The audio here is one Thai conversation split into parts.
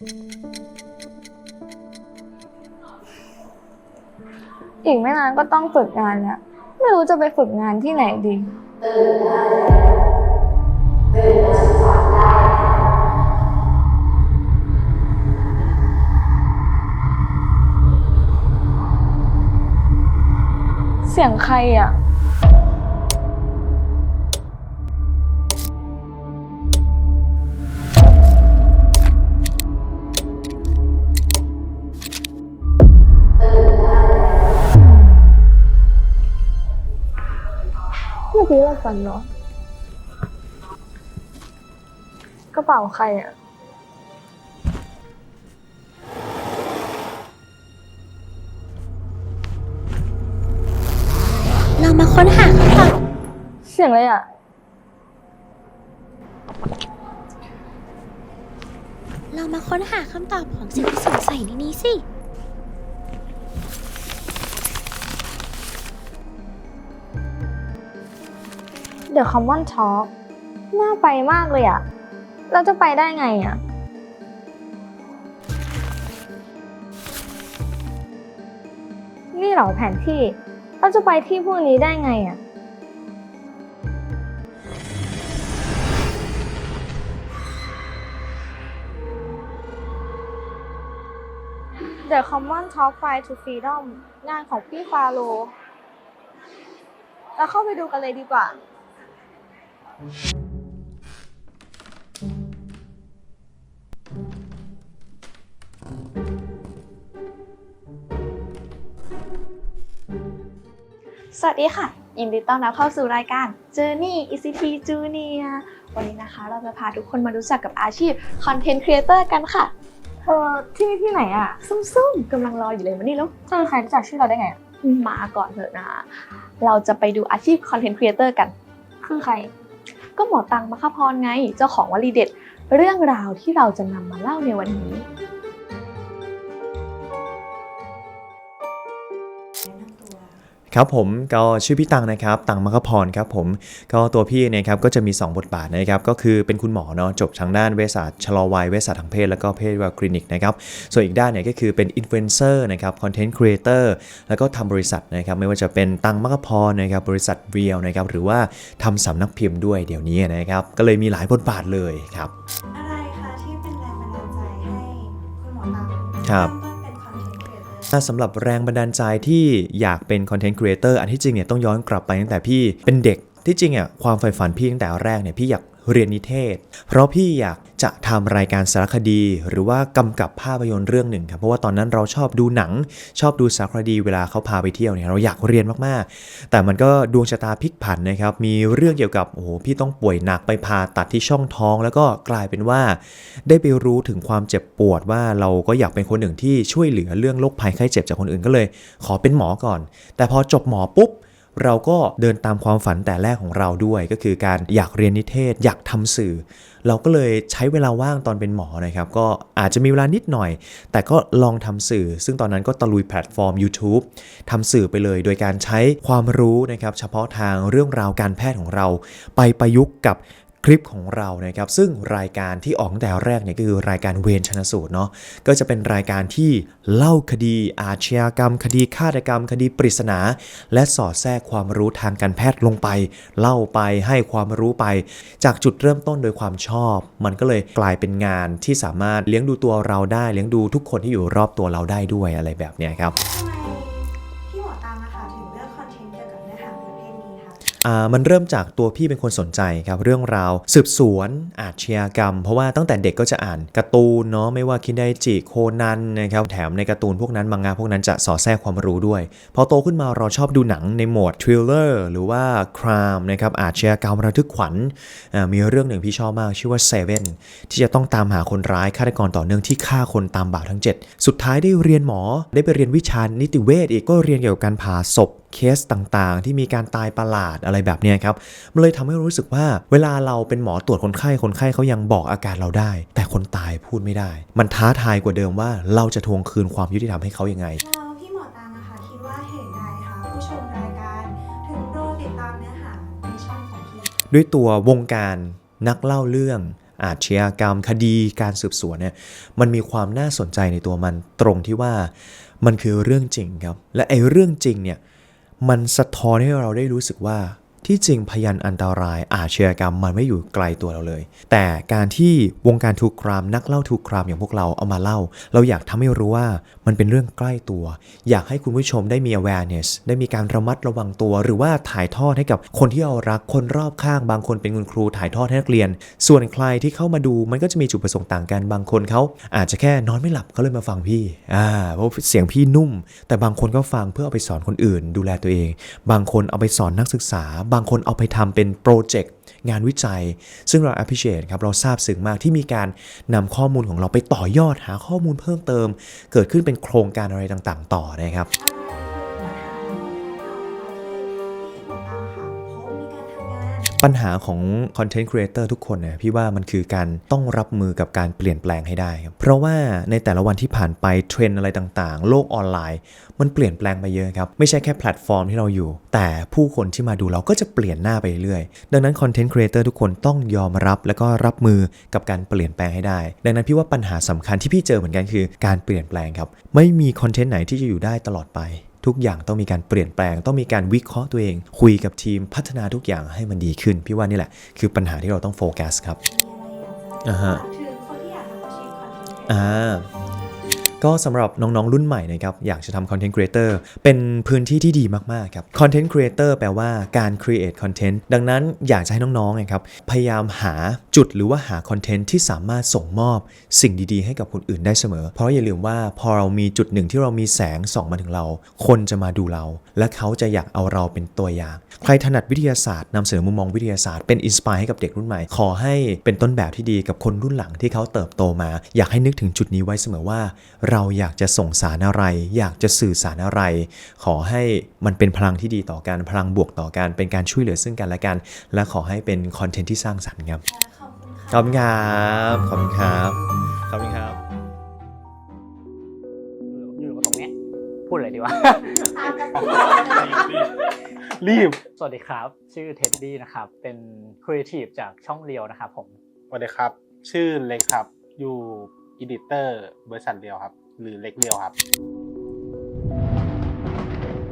อีกไม่นานก็ต้องฝึกงานแล้วไม่รู้จะไปฝึกงานที่ไหนดีเสียงใครอะ เมื่อกี้เราฝันเหรอกระเป๋าใครอะเรามาค้นหาคำตอบเสียงอะไรอะเรามาค้นหาคำตอบของสิ่งที่สงสัยในนี้สิ The Common Talk น่าไปมากเลยอะเราจะไปได้ไงอะนี่เหรอแผนที่ เราจะไปที่พวกนี้ได้ไงอะ The Common Talk Fly to Freedom งานของพี่ฟาโลเราเข้าไปดูกันเลยดีกว่า สวัสดีค่ะ ยินดีต้อนรับเข้าสู่รายการ Journey ECT Junior วันนี้นะคะ เราจะพาทุกคนมารู้จักกับอาชีพ Content Creator กันค่ะ เธอที่นี่ที่ไหนอะซุ่มๆกำลังรออยู่เลยวันนี้แล้วเธอใครรู้จักชื่อเราได้ไงอะมาก่อนเถอะนะ เราจะไปดูอาชีพ Content Creator กัน คือใคร ก็หมอตังมาคพรไง เจ้าของวลีเด็ด เรื่องราวที่เราจะนำมาเล่าในวันนี้ ครับผมก็ชื่อพี่ตังนะครับตังมัคคพรครับผมก็ตัวพี่เนะครับก็จะมี 2 บทบาทนะครับก็คือเป็นคุณหมอเนาะจบทางด้านเวชศาสตร์ชะลอวัยเวชศาสตร์ทางเพศแล้วก็เพศวิคลินิกนะครับส่วนอีกด้านเนี่ยก็คือเป็นอินฟลูเอนเซอร์นะครับคอนเทนต์ครีเอเตอร์แล้วก็ทำบริษัทนะครับไม่ว่าจะเป็นตังมัคคพรนะครับบริษัทเรียลนะครับหรือว่าทำสำนักพิมพ์ด้วยเดี๋ยวนี้นะครับก็เลยมีหลายบทบาทเลยครับอะไรคะที่เป็นแรงบันดาลใจให้คุณหมอตังครับ สำหรับแรงบันดาลใจที่อยากเป็นคอนเทนต์ครีเอเตอร์อันที่จริงเนี่ยต้องย้อนกลับไปตั้งแต่พี่เป็นเด็กที่จริงอะความใฝ่ฝันพี่ตั้งแต่แรกเนี่ยพี่อยาก เรียนนิเทศ เพราะพี่อยากจะทำรายการสารคดี หรือว่ากำกับภาพยนตร์เรื่องหนึ่งครับเพราะว่าตอนนั้นเราชอบดูหนัง ชอบดูสารคดีเวลาเขาพาไปเที่ยวเนี่ยเราอยากเรียนมากๆ แต่มันก็ดวงชะตาพลิกผันนะครับมีเรื่องเกี่ยวกับโอ้โหพี่ต้องป่วยหนักไปผ่าตัดที่ช่องท้อง แล้วก็กลายเป็นว่า ได้ไปรู้ถึงความเจ็บปวดว่าเราก็อยากเป็นคนหนึ่งที่ช่วยเหลือเรื่องโรคภัยไข้เจ็บจากคนอื่นก็เลย ขอเป็นหมอก่อน แต่พอจบหมอปุ๊บ เราก็เดินตามความฝันแต่แรกของเราด้วย ก็คือการอยากเรียนนิเทศ อยากทำสื่อ เราก็เลยใช้เวลาว่างตอนเป็นหมอนะครับ ก็อาจจะมีเวลานิดหน่อย แต่ก็ลองทำสื่อ ซึ่งตอนนั้นก็ตะลุยแพลตฟอร์ม YouTube ทำสื่อไปเลย โดยการใช้ความรู้นะครับ เฉพาะทางเรื่องราวการแพทย์ของเรา ไปประยุกต์กับ คลิปของเรานะครับซึ่งรายการที่ออกแต่แรกเนี่ยก็คือรายการเวรชนสูตรเนาะก็จะเป็นรายการที่เล่าคดีอาชญากรรม คดีฆาตกรรม คดีปริศนา และสอดแทรกความรู้ทางการแพทย์ลงไป เล่าไปให้ความรู้ไป จากจุดเริ่มต้นโดยความชอบ มันก็เลยกลายเป็นงานที่สามารถเลี้ยงดูตัวเราได้เลี้ยงดูทุกคนที่อยู่รอบตัวเราได้ด้วยอะไรแบบเนี้ยครับทำไมพี่หมอตังนะคะถึงเลือก มันเริ่มจากตัวพี่เป็นคนสนใจครับเรื่องราว สืบสวนอาชญากรรม เพราะว่าตั้งแต่เด็กก็จะอ่านการ์ตูนเนาะไม่ว่าคินไดจิโคนันนะครับแถมในการ์ตูนพวกนั้นมังงะพวกนั้นจะสอดแทรกความรู้ด้วย พอโตขึ้นมาเราชอบดูหนังในโหมดทริลเลอร์หรือว่าครามนะครับอาชญากรรมระทึกขวัญมีเรื่องหนึ่งพี่ชอบมากชื่อว่าเซเว่นที่จะต้องตามหาคนร้ายฆาตกรต่อเนื่องที่ฆ่าคนตามบาปทั้ง 7 สุดท้ายได้เรียนหมอได้ไปเรียนวิชานิติเวชอีกก็เรียนเกี่ยวกับการผ่าศพเคสต่างๆ ที่มีการตายประหลาดอะไรแบบเนี้ยครับ มันเลยทำให้รู้สึกว่า เวลาเราเป็นหมอตรวจคนไข้คนไข้เขายังบอกอาการเราได้ แต่คนตายพูดไม่ได้ มันท้าทายกว่าเดิมว่าเราจะทวงคืนความยุติธรรมให้เขายังไงแล้วพี่หมอตังนะคะคิดว่าเหตุใดคะผู้ชมรายการถึงโดนติดตามเนื้อหาในช่องของพี่ด้วยตัววงการนักเล่าเรื่องอาชญากรรมคดีการสืบสวนเนี่ยมันมีความน่าสนใจในตัวมันตรงที่ว่ามันคือเรื่องจริงครับ และไอ้เรื่องจริงเนี่ย มันสะท้อนให้เราได้รู้สึกว่า ที่จริงพยันอันตรายอาชญากรรมมันไม่อยู่ไกลตัวเราเลย แต่การที่วงการทูครามนักเล่าทูครามอย่างพวกเราเอามาเล่า เราอยากทำให้รู้ว่ามันเป็นเรื่องใกล้ตัว อยากให้คุณผู้ชมได้มี awareness ได้มีการระมัดระวังตัว หรือว่าถ่ายทอดให้กับคนที่เรารักคนรอบข้าง บางคนเป็นคุณครูถ่ายทอดให้นักเรียน ส่วนใครที่เข้ามาดูมันก็จะมีจุดประสงค์ต่างกันบางคนเขาอาจจะแค่นอนไม่หลับเขาเลยมาฟังพี่อ่าเพราะเสียงพี่นุ่ม แต่บางคนก็ฟังเพื่อเอาไปสอนคนอื่น ดูแลตัวเอง บางคนเอาไปสอนนักศึกษาบางคนเอาไปทำเป็นโปรเจกต์งานวิจัย ซึ่งเรา appreciate ครับเราซาบซึ้งมากที่มีการนำข้อมูลของเราไปต่อยอดหาข้อมูลเพิ่มเติม เกิดขึ้นเป็นโครงการอะไรต่างๆ ต่อนะครับ ปัญหาของ Content Creator ทุกคนเนี่ยพี่ว่ามันคือการต้องรับมือกับการเปลี่ยนแปลงให้ได้ครับเพราะว่าในแต่ละวันที่ผ่านไปเทรนอะไรต่างๆ โลกออนไลน์ มันเปลี่ยนแปลงไปเยอะครับ ไม่ใช่แค่แพลตฟอร์มที่เราอยู่ แต่ผู้คนที่มาดูเราก็จะเปลี่ยนหน้าไปเรื่อยๆดังนั้น Content Creator ทุกคนต้องยอมรับแล้วก็รับมือกับการเปลี่ยนแปลงให้ได้ ดังนั้นพี่ว่าปัญหาสำคัญที่พี่เจอเหมือนกันคือการเปลี่ยนแปลงครับไม่มีคอนเทนต์ไหนที่จะอยู่ได้ตลอดไป ทุกอย่างต้องมีการเปลี่ยนแปลง ต้องมีการวิเคราะห์ตัวเอง คุยกับทีมพัฒนาทุกอย่างให้มันดีขึ้น พี่ว่านี่แหละ คือปัญหาที่เราต้องโฟกัสครับอ่าฮะถึงคนที่อยา ก็สำหรับน้องๆ รุ่นใหม่นะครับอยากจะทำ Content Creator เป็นพื้นที่ที่ดีมากๆครับ Content Creator แปลว่าการ create content ดังนั้นอยากจะให้น้องๆนะครับพยายามหาจุดหรือว่าหาคอนเทนต์ที่สามารถส่งมอบสิ่งดีๆ ให้กับคนอื่นได้เสมอ เพราะอย่าลืมว่าพอเรามีจุดหนึ่งที่เรามีแสงส่องมาถึงเรา คนจะมาดูเรา และเขาจะอยากเอาเราเป็นตัวอย่าง ใครถนัดวิทยาศาสตร์นำเสนอมุมมองวิทยาศาสตร์เป็นอินสปายให้กับเด็กรุ่นใหม่ ขอให้เป็นต้นแบบที่ดีกับคนรุ่นหลังที่เขาเติบโตมา อยากให้นึกถึงจุดนี้ไว้เสมอว่าเราอยากจะส่งสารอะไร อยากจะสื่อสารอะไร ขอให้มันเป็นพลังที่ดีต่อกันพลังบวกต่อกันเป็นการช่วยเหลือซึ่งกันและกัน และขอให้เป็นคอนเทนต์ที่สร้างสรรค์ครับขอบคุณค่ะขอบคุณครับขอบคุณครับขอบคุณครับอยู่กับตรงเนี้ยพูดอะไรดีวะตามกันติดรีบ สวัสดีครับ ชื่อเท็ดดี้นะครับ เป็นครีเอทีฟจากช่องเรียวนะครับผม สวัสดีครับ ชื่อเล็กครับ อยู่อีดิเตอร์บริษัทเรียวครับ หรือเล็กเรียวครับ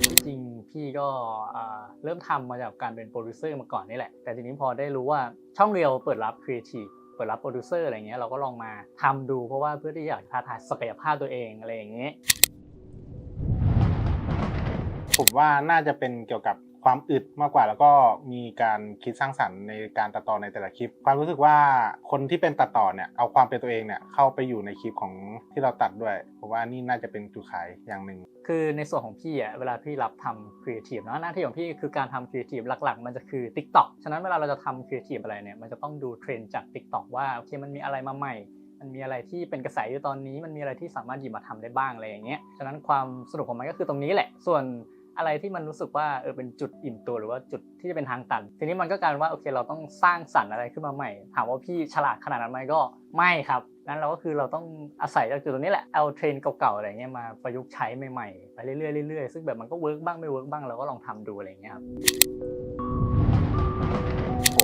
ที่จริงพี่ก็อ่าเริ่มทำมาจากการเป็นโปรดิวเซอร์มาก่อนนี่แหละ แต่ทีนี้พอได้รู้ว่าช่องเรียวเปิดรับครีเอทีฟเปิดรับโปรดิวเซอร์อะไรเงี้ยเราก็ลองมาทำดูเพราะว่าเพื่อที่อยากท้าทายศักยภาพตัวเองอะไรอย่างเงี้ยผมว่าน่าจะเป็นเกี่ยวกับ ความอึดมากกว่าแล้วก็มีการคิดสร้างสรรค์ในการตัดต่อในแต่ละคลิป ความรู้สึกว่าคนที่เป็นตัดต่อเนี่ยเอาความเป็นตัวเองเนี่ยเข้าไปอยู่ในคลิปของที่เราตัดด้วยผมว่านี่น่าจะเป็นจุดขายอย่างหนึ่งคือในส่วนของพี่อะเวลาพี่รับทำครีเอทีฟเนาะหน้าที่ของพี่คือการทำครีเอทีฟหลักๆ มันจะคือ TikTok ฉะนั้นเวลาเราจะทำครีเอทีฟอะไรเนี่ยมันจะต้องดูเทรนด์จาก TikTok ว่าโอเคมันมีอะไรมาใหม่มันมีอะไรที่เป็นกระแสอยู่ตอนนี้ มันมีอะไรที่สามารถหยิบมาทำได้บ้างอะไรอย่างเงี้ย ฉะนั้นความสนุกของมันก็คือตรงนี้แหละ ส่วน อะไรที่มันรู้สึกว่าเออเป็นจุดอิ่มตัวหรือว่าจุดที่จะเป็นทางตัน ทีนี้มันก็กลายเป็นว่าโอเคเราต้องสร้างสรรค์อะไรขึ้นมาใหม่ ถามว่าพี่ฉลาดขนาดนั้นไหมก็ไม่ครับนั้นเราก็คือเราต้องอาศัยจากจุดตรงนี้แหละเอาเทรนเก่าๆอะไรเงี้ยมาประยุกต์ใช้ใหม่ๆไปเรื่อยๆเรื่อยๆซึ่งแบบมันก็เวิร์กบ้างไม่เวิร์กบ้างเราก็ลองทำดูอะไรเงี้ยครับโห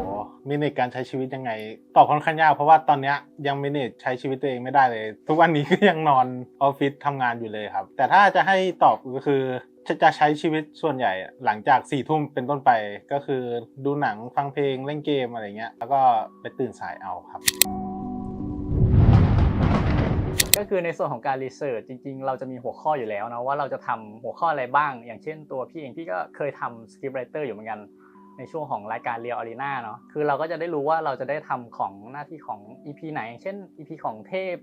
มินิการใช้ชีวิตยังไงตอบค่อนข้างยากเพราะว่าตอนเนี้ยยังมินิใช้ชีวิตตัวเองไม่ได้เลย ทุกวันนี้ก็ยังนอนออฟฟิศทำงานอยู่เลยครับ แต่ถ้าจะให้ตอบก็คือ จะจะใช้ชีวิตส่วนใหญ่หลังจากสี่ทุ่มเป็นต้นไปก็คือดูหนังฟังเพลงเล่นเกมอะไรเงี้ย แล้วก็ไปตื่นสายเอาครับ ก็คือในส่วนของการรีเสิร์ชจริง ๆ เราจะมีหัวข้ออยู่แล้วนะว่าเราจะทำหัวข้ออะไรบ้าง อย่างเช่นตัวพี่เองพี่ก็เคยทำสคริปต์ไรเตอร์อยู่เหมือนกันในช่วงของรายการเรียลอารีนาเนาะคือเราก็จะได้รู้ว่าเราจะได้ทำของหน้าที่ของ EP ไหนอย่างเช่น EP ของเทพ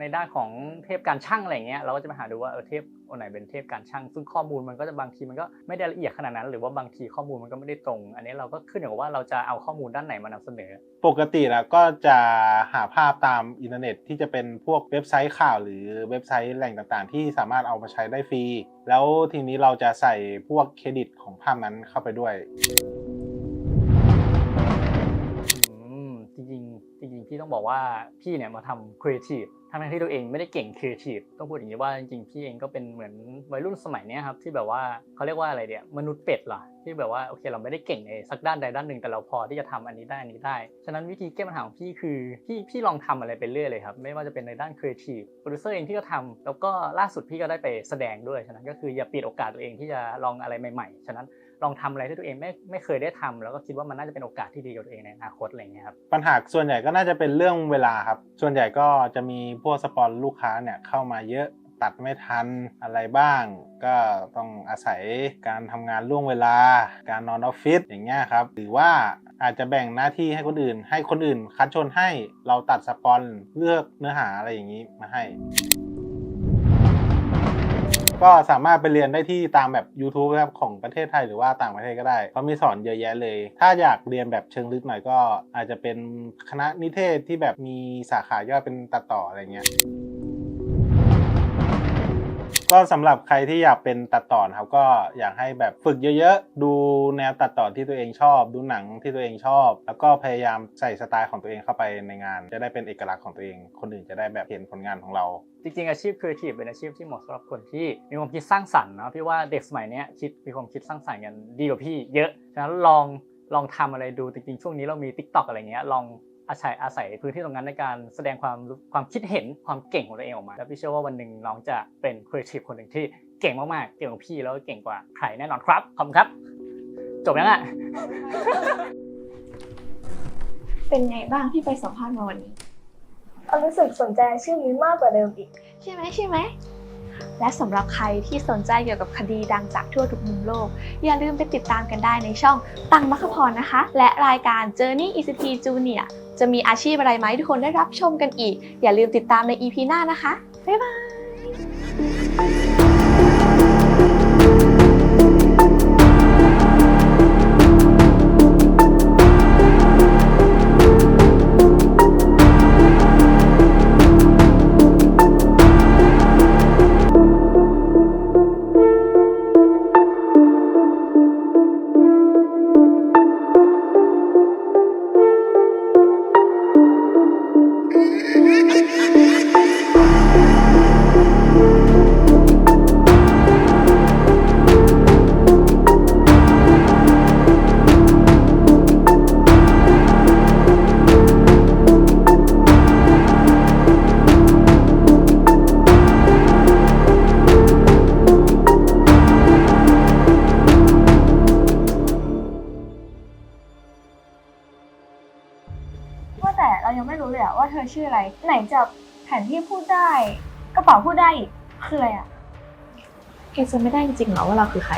ในด้านของเทพการช่างอะไรเงี้ยเราก็จะมาหาดูว่าเออเทพ อันไหนเป็นเทพการช่าง ซึ่งข้อมูลมันก็จะบางทีมันก็ไม่ได้ละเอียดขนาดนั้น หรือว่าบางทีข้อมูลมันก็ไม่ได้ตรง อันนี้เราก็ขึ้นอยู่กับว่าเราจะเอาข้อมูลด้านไหนมานำเสนอ ปกติแล้วก็จะหาภาพตามอินเทอร์เน็ต ที่จะเป็นพวกเว็บไซต์ข่าว หรือเว็บไซต์แหล่งต่างๆ ที่สามารถเอามาใช้ได้ฟรี แล้วทีนี้เราจะใส่พวกเครดิตของภาพนั้นเข้าไปด้วย ต้องบอกว่าพี่เนี่ยมาทำครีเอทีฟทั้งที่ตัวเองไม่ได้เก่งครีเอทีฟต้องพูดอย่างนี้ว่าจริงๆพี่เองก็เป็นเหมือนวัยรุ่นสมัยนี้ครับที่แบบว่าเขาเรียกว่าอะไรเดียมนุษย์เป็ดเหรอที่แบบว่าโอเคเราไม่ได้เก่งในสักด้านใดด้านหนึ่งแต่เราพอที่จะทำอันนี้ได้อันนี้ได้ ฉะนั้นวิธีแก้ปัญหาของพี่คือพี่พี่ลองทำอะไรไปเรื่อยเลยครับไม่ว่าจะเป็นในด้านครีเอทีฟโปรดิวเซอร์เองที่ก็ทำแล้วก็ล่าสุดพี่ก็ได้ไปแสดงด้วยฉะนั้นก็คืออย่าปิดโอกาสตัวเองที่จะลองอะไรใหม่ๆ ฉะนั้น ลองทำอะไรที่ตัวเองไม่ไม่เคยได้ทำแล้วก็คิดว่ามันน่าจะเป็นโอกาสที่ดีกับตัวเองในอนาคตอะไรเงี้ยครับปัญหาส่วนใหญ่ก็น่าจะเป็นเรื่องเวลาครับ ส่วนใหญ่ก็จะมีพวกสปอนลูกค้าเนี่ยเข้ามาเยอะตัดไม่ทันอะไรบ้าง ก็ต้องอาศัยการทำงานล่วงเวลา การนอนออฟฟิศอย่างเงี้ยครับ หรือว่าอาจจะแบ่งหน้าที่ให้คนอื่น ให้คนอื่นคัดชนให้เราตัดสปอนเลือกเนื้อหาอะไรอย่างนี้มาให้ ก็สามารถไปเรียนได้ที่ตามแบบ YouTube นะครับของประเทศไทยหรือว่าต่างประเทศก็ได้เขามีสอนเยอะแยะเลย ถ้าอยากเรียนแบบเชิงลึกหน่อยก็อาจจะเป็นคณะนิเทศที่แบบมีสาขาย่อยเป็นตัดต่ออะไรเงี้ย ก็สำหรับใครที่อยากเป็นตัดต่อครับ ก็อยากให้แบบฝึกเยอะๆ ดูแนวตัดต่อที่ตัวเองชอบ ดูหนังที่ตัวเองชอบ แล้วก็พยายามใส่สไตล์ของตัวเองเข้าไปในงาน จะได้เป็นเอกลักษณ์ของตัวเอง คนอื่นจะได้แบบเห็นผลงานของเราจริงๆอาชีพครีเอทีฟเป็นอาชีพที่เหมาะสำหรับคนที่มีความคิดสร้างสรรค์เนาะพี่ว่าเด็กสมัยนี้คิดมีความคิดสร้างสรรค์กันดีกว่าพี่เยอะฉะนั้นลองลองทำอะไรดูจริงๆช่วงนี้เรามี Tik t o อกอะไรเงี้ยลอง อาศัยอาศัยพื้นที่ตรงนั้นในการแสดงความรู้ความคิดเห็นความเก่งของตัวเองออกมา แล้วพี่เชื่อว่าวันหนึ่งน้องจะเป็นครีเอทีฟคนหนึ่งที่เก่งมากๆ เก่งกว่าพี่แล้วก็เก่งกว่าใครแน่นอนครับขอบคุณครับ จบยังอะ เป็นไงบ้างที่ไปสัมภาษณ์มาวันนี้ เอารู้สึกสนใจอาชื่อนี้มากกว่าเดิมอีก ใช่ไหมใช่ไหม และสำหรับใครที่สนใจเกี่ยวกับคดีดังจากทั่วทุกมุมโลก อย่าลืมไปติดตามกันได้ในช่องตังมัคคพรนะคะ และรายการ Journey ECT Junior จะมีอาชีพอะไรไหมทุกคนได้รับชมกันอีก อย่าลืมติดตามใน EP หน้านะคะ บ๊ายบาย แต่เรายังไม่รู้เลยอะว่าเธอชื่ออะไร ไหนจะแผนที่พูดได้ กระเป๋าพูดได้อีกคืออะไรอะแกจะไม่ได้จริงๆเหรอว่าเราคือใคร